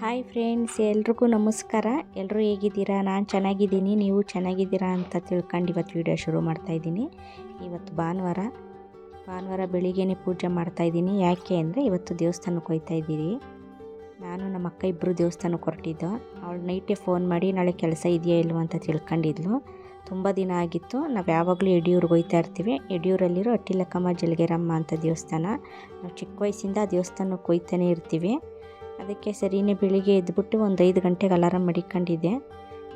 Hi friends, ಎಲ್ರಿಗೂ ನಮಸ್ಕಾರ. ಎಲ್ಲರೂ ಹೇಗಿದ್ದೀರಾ? ನಾನು ಚೆನ್ನಾಗಿದ್ದೀನಿ. ನೀವು ಚೆನ್ನಾಗಿದ್ದೀರಾ ಅಂತ ತಿಳ್ಕೊಂಡು ಇವತ್ತು ವೀಡಿಯೋ ಶುರು ಮಾಡ್ತಾಯಿದ್ದೀನಿ ಇವತ್ತು ಭಾನುವಾರ ಭಾನುವಾರ ಬೆಳಿಗ್ಗೆನೇ ಪೂಜೆ ಮಾಡ್ತಾಯಿದ್ದೀನಿ ಯಾಕೆ ಅಂದರೆ ಇವತ್ತು ದೇವಸ್ಥಾನಕ್ಕೆ ಹೋಗ್ತಾ ಇದ್ದೀರಿ. ನಾನು ನಮ್ಮ ಅಕ್ಕ ಇಬ್ಬರು ದೇವಸ್ಥಾನಕ್ಕೆ ಹೊರಟಿದ್ದು. ಅವಳು ನೈಟೇ ಫೋನ್ ಮಾಡಿ, ನಾಳೆ ಕೆಲಸ ಇದೆಯಾ ಇಲ್ವ? ಅಂತ ತಿಳ್ಕೊಂಡಿದ್ಲು. ತುಂಬ ದಿನ ಆಗಿತ್ತು. ನಾವು ಯಾವಾಗಲೂ ಯಡಿಯೂರಿಗೆ ಹೋಗ್ತಾ ಇರ್ತೀವಿ. ಯಡಿಯೂರಲ್ಲಿರೋ ಅಟ್ಟಿಲಕ್ಕಮ್ಮ, ಜಲಗೇರಮ್ಮ ಅಂತ ದೇವಸ್ಥಾನ. ನಾವು ಚಿಕ್ಕ ವಯಸ್ಸಿಂದ ದೇವಸ್ಥಾನಕ್ಕೆ ಹೋಗ್ತಾನೆ ಇರ್ತೀವಿ. ಅದಕ್ಕೆ ಸರಿನೇ ಬೆಳಿಗ್ಗೆ ಎದ್ಬಿಟ್ಟು ಒಂದು ಐದು ಗಂಟೆಗೆ ಅಲಾರಾಮ್ ಮಡಿಕೊಂಡಿದ್ದೆ.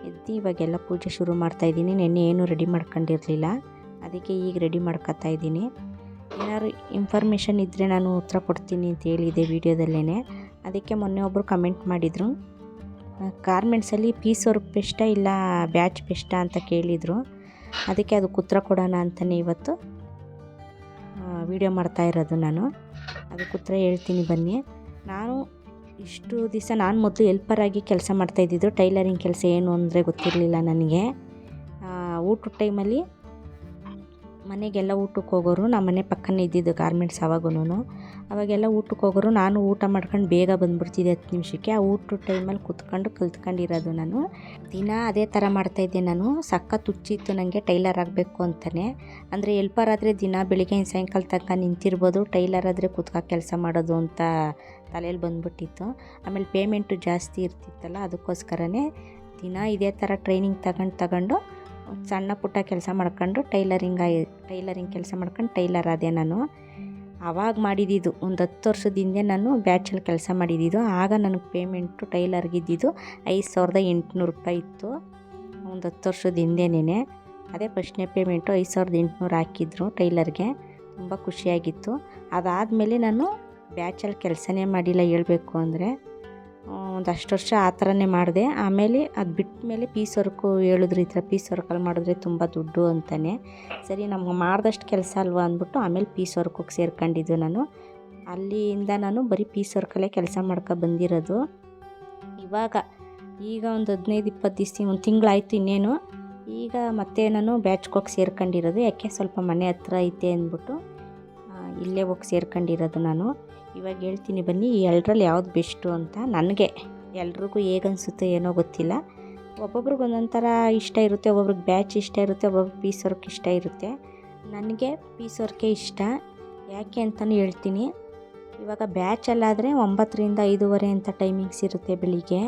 ಎದ್ದು ಇವಾಗೆಲ್ಲ ಪೂಜೆ ಶುರು ಮಾಡ್ತಾಯಿದ್ದೀನಿ ನೆನ್ನೆ ಏನೂ ರೆಡಿ ಮಾಡ್ಕೊಂಡಿರಲಿಲ್ಲ. ಅದಕ್ಕೆ ಈಗ ರೆಡಿ ಮಾಡ್ಕೊತಾ ಇದ್ದೀನಿ. ಏನಾದ್ರು ಇನ್ಫಾರ್ಮೇಷನ್ ಇದ್ದರೆ ನಾನು ಉತ್ತರ ಕೊಡ್ತೀನಿ ಅಂತ ಹೇಳಿದೆ ವೀಡಿಯೋದಲ್ಲೇ ಅದಕ್ಕೆ ಮೊನ್ನೆ ಒಬ್ಬರು ಕಮೆಂಟ್ ಮಾಡಿದರು. ಗಾರ್ಮೆಂಟ್ಸಲ್ಲಿ ಪೀಸ್ ವರ್ಕ್ ಬೆಸ್ಟ ಇಲ್ಲ ಬ್ಯಾಚ್ ಬೆಸ್ಟ ಅಂತ ಕೇಳಿದರು. ಅದಕ್ಕೆ ಅದಕ್ಕೆ ಉತ್ತರ ಕೊಡೋಣ ಅಂತಲೇ ಇವತ್ತು ವಿಡಿಯೋ ಮಾಡ್ತಾ ಇರೋದು ನಾನು. ಅದಕ್ಕೆ ಉತ್ತರ ಹೇಳ್ತೀನಿ ಬನ್ನಿ. ನಾನು ಇಷ್ಟು ದಿವಸ ನಾನು ಮೊದಲು ಹೆಲ್ಪರಾಗಿ ಕೆಲಸ ಮಾಡ್ತಾಯಿದ್ದಿದ್ದು ಟೈಲರಿಂಗ್ ಕೆಲಸ ಏನು ಅಂದರೆ ಗೊತ್ತಿರಲಿಲ್ಲ ನನಗೆ. ಊಟದ ಟೈಮಲ್ಲಿ ಮನೆಗೆಲ್ಲ ಊಟಕ್ಕೆ ಹೋಗೋರು ನಮ್ಮ ಮನೆ ಪಕ್ಕನೇ ಇದ್ದಿದ್ದು ಗಾರ್ಮೆಂಟ್ಸ್ ಅವಾಗೂ ಅವಾಗೆಲ್ಲ ಊಟಕ್ಕೆ ಹೋಗೋರು, ನಾನು ಊಟ ಮಾಡ್ಕೊಂಡು ಬೇಗ ಬಂದುಬಿಡ್ತಿದ್ದೆ ಹತ್ತು ನಿಮಿಷಕ್ಕೆ. ಆ ಊಟದ ಟೈಮಲ್ಲಿ ಕುತ್ಕೊಂಡು ಕಲ್ತ್ಕೊಂಡಿರೋದು ನಾನು. ದಿನ ಅದೇ ಥರ ಮಾಡ್ತಾಯಿದ್ದೆ ನಾನು. ಸಖತ್ ಹುಚ್ಚಿತ್ತು ನನಗೆ ಟೈಲರ್ ಆಗಬೇಕು ಅಂತಲೇ ಅಂದರೆ ಎಲ್ಪರ್ ಆದರೆ ದಿನ ಬೆಳಿಗ್ಗೆ ಸಾಯಂಕಾಲ ತನಕ ನಿಂತಿರ್ಬೋದು, ಟೈಲರ್ ಆದರೆ ಕುತ್ಕೊ ಕೆಲಸ ಮಾಡೋದು ಅಂತ ತಲೆಯಲ್ಲಿ ಬಂದ್ಬಿಟ್ಟಿತ್ತು. ಆಮೇಲೆ ಪೇಮೆಂಟು ಜಾಸ್ತಿ ಇರ್ತಿತ್ತಲ್ಲ, ಅದಕ್ಕೋಸ್ಕರನೇ ದಿನ ಇದೇ ಥರ ಟ್ರೈನಿಂಗ್ ತಗೊಂಡು ತಗೊಂಡು ಸಣ್ಣ ಪುಟ್ಟ ಕೆಲಸ ಮಾಡ್ಕೊಂಡು ಟೈಲರಿಂಗ್ ಆಗಿ ಟೈಲರಿಂಗ್ ಕೆಲಸ ಮಾಡ್ಕೊಂಡು ಟೈಲರ್ ಆದೆ ನಾನು. ಆವಾಗ ಮಾಡಿದ್ದಿದ್ದು ಒಂದು ಹತ್ತು ವರ್ಷದ ಹಿಂದೆ ನಾನು ಬ್ಯಾಚಲ್ಲಿ ಕೆಲಸ ಮಾಡಿದ್ದಿದ್ದು. ಆಗ ನನಗೆ ಪೇಮೆಂಟು ಟೈಲರ್ಗಿದ್ದಿದ್ದು ಐದು ಸಾವಿರದ ಎಂಟುನೂರು ರೂಪಾಯಿ ಇತ್ತು. ಒಂದು ಹತ್ತು ವರ್ಷದ ಹಿಂದೆನೇ ಅದೇ ಫಸ್ಟ್ನೇ ಪೇಮೆಂಟು ಐದು ಸಾವಿರದ ಎಂಟುನೂರು ಹಾಕಿದ್ರು ಟೈಲರ್ಗೆ ತುಂಬ ಖುಷಿಯಾಗಿತ್ತು. ಅದಾದಮೇಲೆ ನಾನು ಬ್ಯಾಚಲ್ಲಿ ಕೆಲಸನೇ ಮಾಡಿಲ್ಲ ಹೇಳ್ಬೇಕು ಅಂದರೆ ಒಂದಷ್ಟು ವರ್ಷ ಆ ಥರನೇ ಮಾಡಿದೆ. ಆಮೇಲೆ ಅದು ಬಿಟ್ಟ ಮೇಲೆ ಪೀಸ್ ವರ್ಕು ಹೇಳಿದ್ರು ಈ ಥರ ಪೀಸ್ ವರ್ಕಲ್ಲಿ ಮಾಡಿದ್ರೆ ತುಂಬ ದುಡ್ಡು ಅಂತಲೇ ಸರಿ, ನಮ್ಗೆ ಮಾಡಿದಷ್ಟು ಕೆಲಸ ಅಲ್ವಾ ಅಂದ್ಬಿಟ್ಟು ಆಮೇಲೆ ಪೀಸ್ ವರ್ಕಿಗೆ ಸೇರ್ಕೊಂಡಿದ್ದು ನಾನು. ಅಲ್ಲಿಂದ ನಾನು ಬರೀ ಪೀಸ್ ವರ್ಕಲ್ಲೇ ಕೆಲಸ ಮಾಡ್ಕೊ ಬಂದಿರೋದು. ಇವಾಗ ಈಗ ಒಂದು ಹದಿನೈದು, ಇಪ್ಪತ್ತು ದಿವಸ ಒಂದು ತಿಂಗಳಾಯಿತು ಇನ್ನೇನು. ಈಗ ಮತ್ತೆ ನಾನು ಬ್ಯಾಚ್ಗೋಗಿ ಸೇರ್ಕೊಂಡಿರೋದು. ಯಾಕೆ ಸ್ವಲ್ಪ ಮನೆ ಹತ್ರ ಐತೆ ಅಂದ್ಬಿಟ್ಟು ಇಲ್ಲೇ ಹೋಗಿ ಸೇರ್ಕೊಂಡಿರೋದು ನಾನು. ಇವಾಗ ಹೇಳ್ತೀನಿ ಬನ್ನಿ, ಈ ಎರಡರಲ್ಲಿ ಯಾವ್ದು ಬೆಸ್ಟು ಅಂತ ನನಗೆ. ಎಲ್ರಿಗೂ ಹೇಗನ್ಸುತ್ತೆ ಏನೋ ಗೊತ್ತಿಲ್ಲ. ಒಬ್ಬೊಬ್ರಿಗೆ ಒಂದೊಂಥರ ಇಷ್ಟ ಇರುತ್ತೆ, ಒಬ್ಬೊಬ್ರಿಗೆ ಬ್ಯಾಚ್ ಇಷ್ಟ ಇರುತ್ತೆ ಒಬ್ಬೊಬ್ರು ಪೀಸ್ ವರ್ಕ್ ಇಷ್ಟ ಇರುತ್ತೆ. ನನಗೆ ಪೀಸ್ ವರ್ಕೇ ಇಷ್ಟ. ಯಾಕೆ ಅಂತಲೂ ಹೇಳ್ತೀನಿ. ಇವಾಗ ಬ್ಯಾಚಲ್ಲಾದರೆ ಒಂಬತ್ತರಿಂದ ಐದೂವರೆ ಅಂತ ಟೈಮಿಂಗ್ಸ್ ಇರುತ್ತೆ ಬೆಳಿಗ್ಗೆ.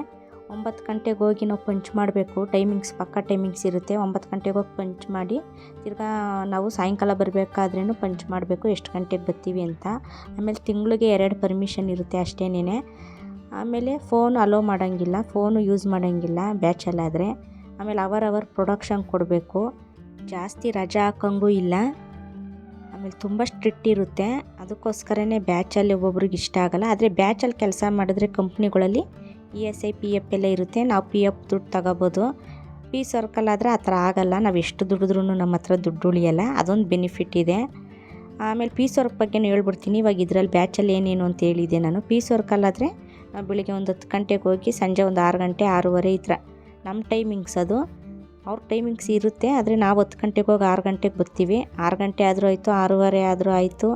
ಒಂಬತ್ತು ಗಂಟೆಗೆ ಹೋಗಿ ನಾವು ಪಂಚ್ ಮಾಡಬೇಕು. ಟೈಮಿಂಗ್ಸ್ ಪಕ್ಕ ಟೈಮಿಂಗ್ಸ್ ಇರುತ್ತೆ. ಒಂಬತ್ತು ಗಂಟೆಗೆ ಹೋಗಿ ಪಂಚ್ ಮಾಡಿ, ತಿರ್ಗಾ ನಾವು ಸಾಯಂಕಾಲ ಬರಬೇಕಾದ್ರೂ ಪಂಚ್ ಮಾಡಬೇಕು. ಎಷ್ಟು ಗಂಟೆಗೆ ಬರ್ತೀವಿ ಅಂತ. ಆಮೇಲೆ ತಿಂಗಳಿಗೆ ಎರಡು ಪರ್ಮಿಷನ್ ಇರುತ್ತೆ ಅಷ್ಟೇನೇ ಆಮೇಲೆ ಫೋನ್ ಅಲೋ ಮಾಡೋಂಗಿಲ್ಲ. ಫೋನು ಯೂಸ್ ಮಾಡೋಂಗಿಲ್ಲ. ಬ್ಯಾಚಲ್ಲಾದರೆ ಆಮೇಲೆ ಅವರ್ ಅವರ್ ಪ್ರೊಡಕ್ಷನ್ ಕೊಡಬೇಕು. ಜಾಸ್ತಿ ರಜಾ ಹಾಕೋಂಗೂ ಇಲ್ಲ. ಆಮೇಲೆ ತುಂಬ ಸ್ಟ್ರಿಕ್ಟ್ ಇರುತ್ತೆ. ಅದಕ್ಕೋಸ್ಕರನೇ ಬ್ಯಾಚಲ್ಲಿ ಒಬ್ಬೊಬ್ರಿಗೆ ಇಷ್ಟ ಆಗಲ್ಲ. ಆದರೆ ಬ್ಯಾಚಲ್ಲಿ ಕೆಲಸ ಮಾಡಿದ್ರೆ ಕಂಪ್ನಿಗಳಲ್ಲಿ E S I P F ಎಲ್ಲ ಇರುತ್ತೆ. ನಾವು ಪಿ ಎಫ್ ದುಡ್ಡು ತಗೋಬೋದು. ಪಿ ಸರ್ಕಲಾದರೆ ಆ ಥರ ಆಗೋಲ್ಲ. ನಾವು ಎಷ್ಟು ದುಡಿದ್ರೂ ನಮ್ಮ ಹತ್ರ ದುಡ್ಡು ಉಳಿಯಲ್ಲ. ಅದೊಂದು ಬೆನಿಫಿಟ್ ಇದೆ. ಆಮೇಲೆ ಪೀಸ್ ವರ್ಕ್ ಬಗ್ಗೆನೂ ಹೇಳ್ಬಿಡ್ತೀನಿ. ಇವಾಗ ಇದರಲ್ಲಿ ಬ್ಯಾಚಲ್ಲಿ ಏನೇನು ಅಂತ ಹೇಳಿದೆ ನಾನು. ಪಿ ಸರ್ಕಲ್ ಆದರೆ ಬೆಳಿಗ್ಗೆ ಒಂದು ಹತ್ತು ಗಂಟೆಗೆ ಹೋಗಿ ಸಂಜೆ ಒಂದು ಆರು ಗಂಟೆ, ಆರೂವರೆ ಈ ಥರ. ನಮ್ಮ ಟೈಮಿಂಗ್ಸ್ ಅದು. ಅವ್ರ ಟೈಮಿಂಗ್ಸ್ ಇರುತ್ತೆ. ಆದರೆ ನಾವು ಹತ್ತು ಗಂಟೆಗೆ ಹೋಗಿ ಆರು ಗಂಟೆಗೆ ಬರ್ತೀವಿ. ಆರು ಗಂಟೆ ಆದರೂ ಆಯಿತು, ಆರೂವರೆ ಆದರೂ ಆಯಿತು.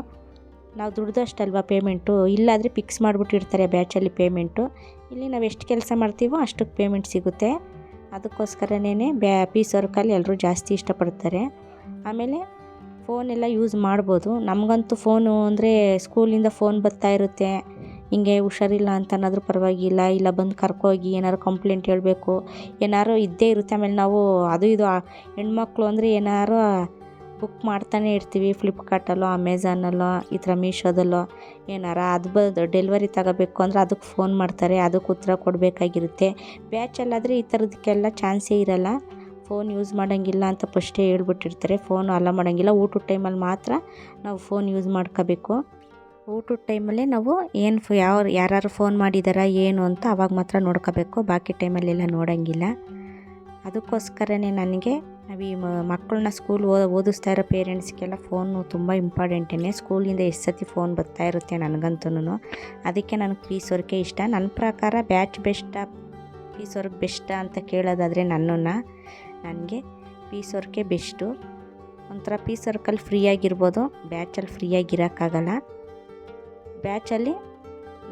ನಾವು ದುಡ್ದಷ್ಟಲ್ವ ಪೇಮೆಂಟು? ಇಲ್ಲಾದರೆ ಫಿಕ್ಸ್ ಮಾಡಿಬಿಟ್ಟಿರ್ತಾರೆ ಬ್ಯಾಚಲ್ಲಿ ಪೇಮೆಂಟು. ಇಲ್ಲಿ ನಾವು ಎಷ್ಟು ಕೆಲಸ ಮಾಡ್ತೀವೋ ಅಷ್ಟಕ್ಕೆ ಪೇಮೆಂಟ್ ಸಿಗುತ್ತೆ. ಅದಕ್ಕೋಸ್ಕರನೇ ಬ್ಯಾ ಪೀಸ್ ವರ್ಕಲ್ಲಿ ಎಲ್ಲರೂ ಜಾಸ್ತಿ ಇಷ್ಟಪಡ್ತಾರೆ. ಆಮೇಲೆ ಫೋನೆಲ್ಲ ಯೂಸ್ ಮಾಡ್ಬೋದು. ನಮಗಂತೂ ಫೋನು ಅಂದರೆ ಸ್ಕೂಲಿಂದ ಫೋನ್ ಬರ್ತಾ ಇರುತ್ತೆ. ಹಿಂಗೆ ಹುಷಾರಿಲ್ಲ ಅಂತ ಅನ್ನೋದ್ರೂ ಪರವಾಗಿಲ್ಲ. ಇಲ್ಲ ಬಂದು ಕರ್ಕೋಗಿ ಏನಾದ್ರು ಕಂಪ್ಲೇಂಟ್ ಹೇಳಬೇಕು. ಏನಾರು ಇದ್ದೇ ಇರುತ್ತೆ. ಆಮೇಲೆ ನಾವು ಅದು ಇದು ಹೆಣ್ಮಕ್ಳು ಅಂದರೆ ಏನಾರು ಬುಕ್ ಮಾಡ್ತಾನೆ ಇರ್ತೀವಿ ಫ್ಲಿಪ್ಕಾರ್ಟಲ್ಲೋ ಅಮೆಝಾನಲ್ಲೋ ಈ ಥರ ಮೀಶೋದಲ್ಲೋ ಏನಾರ ಅದು ಬ ಡೆಲಿವರಿ ತಗೋಬೇಕು ಅಂದರೆ ಅದಕ್ಕೆ ಫೋನ್ ಮಾಡ್ತಾರೆ, ಅದಕ್ಕೆ ಉತ್ತರ ಕೊಡಬೇಕಾಗಿರುತ್ತೆ. ಬ್ಯಾಚಲ್ಲಾದರೆ ಈ ಥರದಕ್ಕೆಲ್ಲ ಚಾನ್ಸೇ ಇರಲ್ಲ. ಫೋನ್ ಯೂಸ್ ಮಾಡೋಂಗಿಲ್ಲ ಅಂತ ಫಸ್ಟೇ ಹೇಳ್ಬಿಟ್ಟಿರ್ತಾರೆ. ಫೋನ್ ಅಲ್ಲ ಮಾಡೋಂಗಿಲ್ಲ. ಊಟದ ಟೈಮಲ್ಲಿ ಮಾತ್ರ ನಾವು ಫೋನ್ ಯೂಸ್ ಮಾಡ್ಕೋಬೇಕು. ಊಟದ ಟೈಮಲ್ಲೇ ನಾವು ಏನು ಫೋ ಯಾವ ಯಾರು ಫೋನ್ ಮಾಡಿದಾರ, ಏನು ಅಂತ ಅವಾಗ ಮಾತ್ರ ನೋಡ್ಕೋಬೇಕು. ಬಾಕಿ ಟೈಮಲ್ಲೆಲ್ಲ ನೋಡೋಂಗಿಲ್ಲ. ಅದಕ್ಕೋಸ್ಕರನೇ ನನಗೆ ನಾವು ಈ ಮಕ್ಕಳನ್ನ ಸ್ಕೂಲ್ ಓದಿಸ್ತಾ ಇರೋ ಪೇರೆಂಟ್ಸ್ಗೆಲ್ಲ ಫೋನು ತುಂಬ ಇಂಪಾರ್ಟೆಂಟೇ ಸ್ಕೂಲಿಂದ ಎಷ್ಟು ಸತಿ ಫೋನ್ ಬರ್ತಾ ಇರುತ್ತೆ ನನಗಂತೂ ಅದಕ್ಕೆ ನನಗೆ ಪೀಸ್ ವರ್ಕೆ ಇಷ್ಟ. ನನ್ನ ಪ್ರಕಾರ batch best piece work best ಅಂತ ಕೇಳೋದಾದರೆ ನನ್ನನ್ನು ನನಗೆ ಪೀಸ್ ವರ್ಕೆ ಬೆಸ್ಟು ಒಂಥರ ಪೀಸ್ ವರ್ಕಲ್ಲಿ ಫ್ರೀಯಾಗಿರ್ಬೋದು ಬ್ಯಾಚಲ್ಲಿ ಫ್ರೀಯಾಗಿರೋಕ್ಕಾಗಲ್ಲ ಬ್ಯಾಚಲ್ಲಿ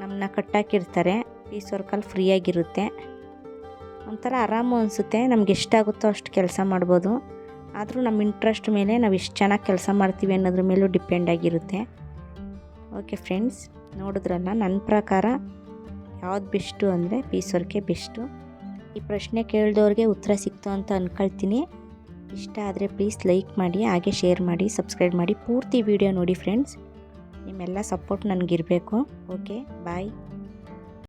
ನಮ್ಮನ್ನ ಕಟ್ಟಾಕಿರ್ತಾರೆ. ಪೀಸ್ ವರ್ಕಲ್ಲಿ ಫ್ರೀಯಾಗಿರುತ್ತೆ ಒಂಥರ ಆರಾಮು ಅನಿಸುತ್ತೆ. ನಮ್ಗೆ ಎಷ್ಟಾಗುತ್ತೋ ಅಷ್ಟು ಕೆಲಸ ಮಾಡ್ಬೋದು. ಆದರೂ ನಮ್ಮ ಇಂಟ್ರೆಸ್ಟ್ ಮೇಲೆ ನಾವು ಎಷ್ಟು ಚೆನ್ನಾಗಿ ಕೆಲಸ ಮಾಡ್ತೀವಿ ಅನ್ನೋದ್ರ ಮೇಲೂ ಡಿಪೆಂಡ್ ಆಗಿರುತ್ತೆ. ಓಕೆ ಫ್ರೆಂಡ್ಸ್ ನೋಡಿದ್ರಲ್ಲ ನನ್ನ ಪ್ರಕಾರ ಯಾವ್ದು ಬೆಸ್ಟು ಅಂದರೆ ಪೀಸ್ ವರ್ಕೆ ಬೆಸ್ಟು ಈ ಪ್ರಶ್ನೆ ಕೇಳಿದವ್ರಿಗೆ ಉತ್ತರ ಸಿಕ್ತು ಅಂತ ಅಂದ್ಕೊಳ್ತೀನಿ ಇಷ್ಟ ಆದರೆ ಪ್ಲೀಸ್ ಲೈಕ್ ಮಾಡಿ, ಹಾಗೆ ಶೇರ್ ಮಾಡಿ ಸಬ್ಸ್ಕ್ರೈಬ್ ಮಾಡಿ. ಪೂರ್ತಿ ವಿಡಿಯೋ ನೋಡಿ ಫ್ರೆಂಡ್ಸ್ ನಿಮ್ಮೆಲ್ಲ ಸಪೋರ್ಟ್ ನನಗಿರಬೇಕು. Okay bye